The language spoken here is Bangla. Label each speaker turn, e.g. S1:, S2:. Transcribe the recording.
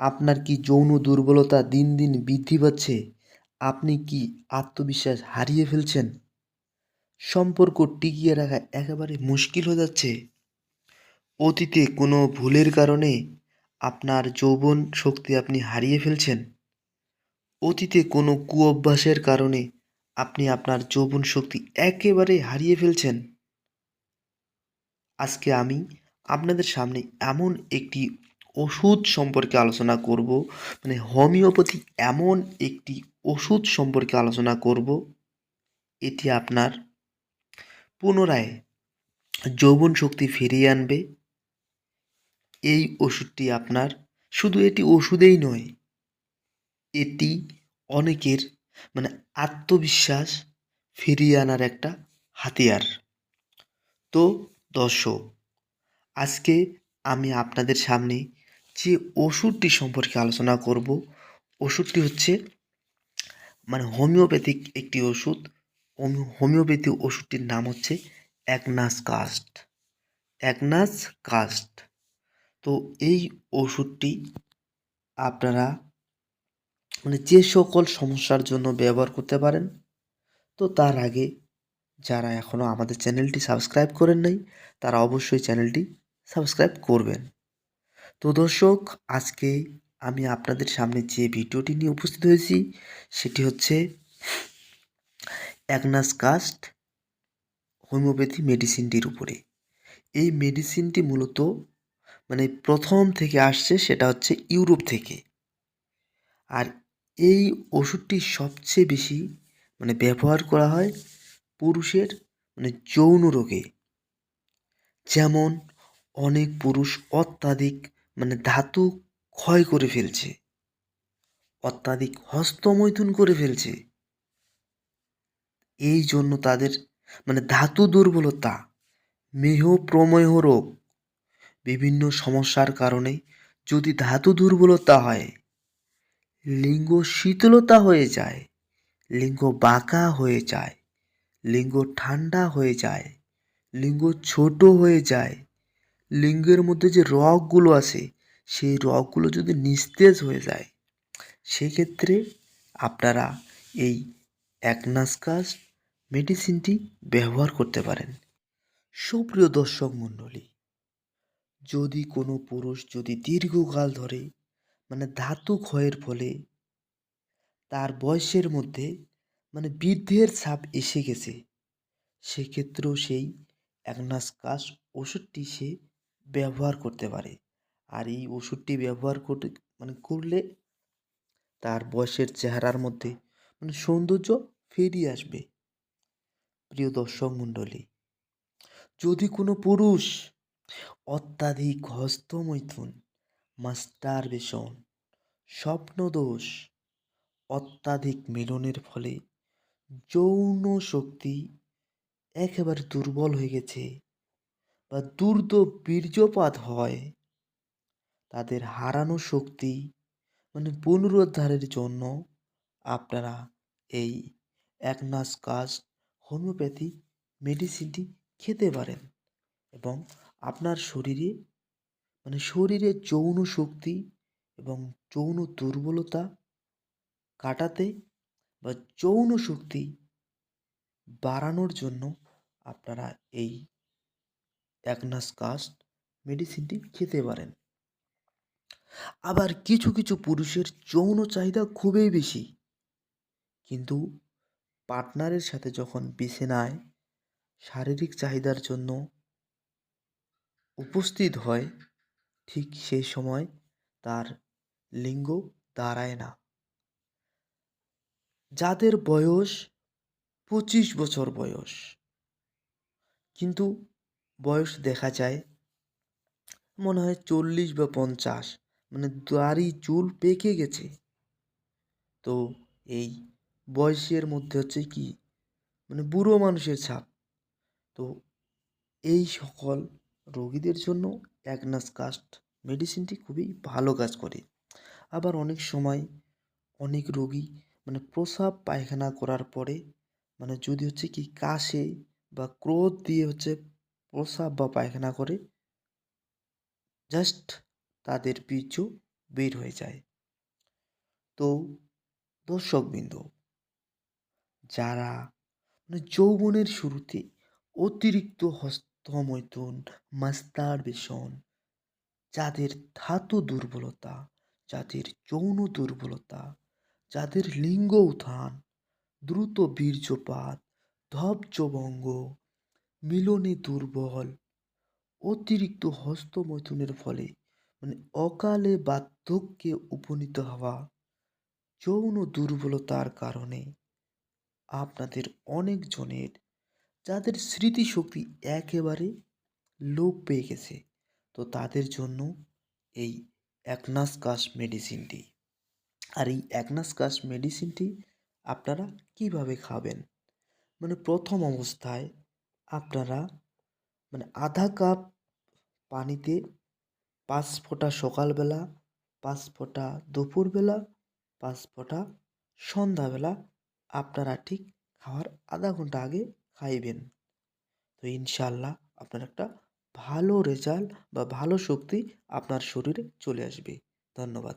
S1: আপনার কি যৌন দুর্বলতা দিন দিন বৃদ্ধি পাচ্ছে? আপনি কি আত্মবিশ্বাস হারিয়ে ফেলছেন? সম্পর্ক টিকিয়ে রাখা একেবারে মুশকিল হয়ে যাচ্ছে। অতীতে কোনো ভুলের কারণে আপনার যৌবন শক্তি আপনি হারিয়ে ফেলছেন। অতীতে কোনো কুঅভ্যাসের কারণে আপনি আপনার যৌবন শক্তি একেবারে হারিয়ে ফেলছেন। আজকে আমি আপনাদের সামনে এমন একটি ওষুধ সম্পর্কে আলোচনা করব। মানে হোমিওপ্যাথি এমন একটি ওষুধ সম্পর্কে আলোচনা করব। এটি আপনার পুনরায় যৌবন শক্তি ফিরিয়ে আনবে। এই ওষুধটি আপনার শুধু এটি ওষুধেই নয়, এটি অনেকের মানে আত্মবিশ্বাস ফিরিয়ে আনার একটা হাতিয়ার। তো দর্শক, আজকে আমি আপনাদের সামনে যে ওষুধটি সম্পর্কে আলোচনা করব, ওষুধটি হচ্ছে মানে হোমিওপ্যাথিক একটি ওষুধ। হোমি- হোমিওপ্যাথি ওষুধটির নাম হচ্ছে অ্যাগনাস কাস্ট। Agnus caste. তো এই ওষুধটি আপনারা মানে যে সকল সমস্যার জন্য ব্যবহার করতে পারেন, তো তার আগে যারা এখনও আমাদের চ্যানেলটি সাবস্ক্রাইব করেন নাই, তারা অবশ্যই চ্যানেলটি সাবস্ক্রাইব করবেন। তো দর্শক, আজকে আমি আপনাদের সামনে যে ভিডিওটি নিয়ে উপস্থিত হয়েছি, সেটি হচ্ছে অ্যাগনাস কাস্ট হোমিওপ্যাথি মেডিসিনটির উপরে। এই মেডিসিনটি মূলত মানে প্রথম থেকে আসছে সেটা হচ্ছে ইউরোপ থেকে। আর এই ওষুধটি সবচেয়ে বেশি মানে ব্যবহার করা হয় পুরুষের মানে যৌন রোগে। যেমন অনেক পুরুষ অত্যাধিক মানে ধাতু ক্ষয় করে ফেলছে। অত্যাধিক হস্তমৈথুন করে ফেলছে। এই জন্য তাদের মানে ধাতু দুর্বলতা, মেহ প্রমেহ রোগ, বিভিন্ন সমস্যার কারণে যদি ধাতু দুর্বলতা হয়, লিঙ্গ শীতলতা হয়ে যায়, লিঙ্গ বাঁকা হয়ে যায়, লিঙ্গ ঠান্ডা হয়ে যায়, লিঙ্গ ছোট হয়ে যায় লিঙ্গের মধ্যে যে রগগুলো আছে, সেই রগগুলো যদি নিস্তেজ হয়ে যায়, সেক্ষেত্রে আপনারা এই অ্যাকনাসকাস মেডিসিনটি ব্যবহার করতে পারেন। সুপ্রিয় দর্শক মণ্ডলী, যদি কোনো পুরুষ যদি দীর্ঘকাল ধরে মানে ধাতু ক্ষয়ের ফলে তার বয়সের মধ্যে মানে বৃদ্ধের ছাপ এসে গেছে, সেক্ষেত্রেও সেই অ্যাগনাসকাস ওষুধটি সে ব্যবহার করতে পারে। আর এই ওষুধটি ব্যবহার করতে মানে করলে তার বয়সের চেহারার মধ্যে মানে সৌন্দর্য ফিরিয়ে আসবে। প্রিয় দর্শক মণ্ডলী, যদি কোনো পুরুষ অত্যাধিক হস্তমৈথুন মাস্টারবেশন স্বপ্নদোষ, অত্যাধিক মিলনের ফলে যৌন শক্তি একেবারে দুর্বল হয়ে গেছে। বা দুর্দ বীর্যপাত হয়, তাদের হারানো শক্তি মানে পুনরুদ্ধারের জন্য আপনারা এই একনাস কাজ, হোমিওপ্যাথি মেডিসিনটি খেতে পারেন এবং আপনার শরীরে মানে শরীরে যৌন শক্তি এবং যৌন দুর্বলতা কাটাতে বা যৌন শক্তি বাড়ানোর জন্য আপনারা এই অ্যাগনাস কাস্ট মেডিসিনটি খেতে পারেন। আবার কিছু কিছু পুরুষের যৌন চাহিদা খুবই বেশি। কিন্তু পার্টনারের সাথে যখন বিছানায় শারীরিক চাহিদার জন্য উপস্থিত হয়, ঠিক সেই সময় তার লিঙ্গ দাঁড়ায় না। যাদের বয়স পঁচিশ বছর বয়স। কিন্তু বয়স দেখা যায় মনে হয় চল্লিশ বা পঞ্চাশ। মানে দাড়ি, চুল পেকে গেছে। তো এই বয়সের মধ্যে হচ্ছে কি? মানে বুড়ো মানুষের ছাপ। তো এই সকল রোগীদের জন্য অ্যাগনাস কাস্ট মেডিসিনটি খুবই ভালো কাজ করে। আবার অনেক সময় অনেক রোগী মানে প্রসাব পায়খানা করার পরে মানে যদি হচ্ছে কি কাশে বা ক্রোধ দিয়ে হচ্ছে প্রসাব বা পায়খানা করে জাস্ট তাদের বীর্য বের হয়ে যায়। তো দর্শকবৃন্দ, যারা মানে যৌবনের শুরুতে অতিরিক্ত হস্তমৈথুন মাস্টারবেশন যাদের ধাতু দুর্বলতা, যাদের যৌন দুর্বলতা, যাদের লিঙ্গ উত্থান, দ্রুত বীর্যপাত ধবজভঙ্গ মিলনে দুর্বল। অতিরিক্ত হস্তমৈথুনের ফলে মানে অকালে বার্ধক্যে উপনীত হওয়া যৌন দুর্বলতার কারণে আপনাদের অনেকজনের, যাদের স্মৃতিশক্তি একেবারে লোপ পেয়ে গেছে, তো তাদের জন্য এই অ্যাকনাস কাশ মেডিসিনটি। আর এই অ্যাকনাস কাশ মেডিসিনটি আপনারা কীভাবে খাবেন? মানে প্রথম অবস্থায় আপনারা মানে আধা কাপ পানিতে পাঁচ ফোঁটা সকালবেলা, পাঁচ ফোঁটা দুপুরবেলা, পাঁচ ফোঁটা সন্ধ্যাবেলা আপনারা ঠিক খাওয়ার আধা ঘণ্টা আগে খাইবেন। তো ইনশাল্লাহ আপনার একটা ভালো রেজাল্ট বা ভালো শক্তি আপনার শরীরে চলে আসবে। ধন্যবাদ।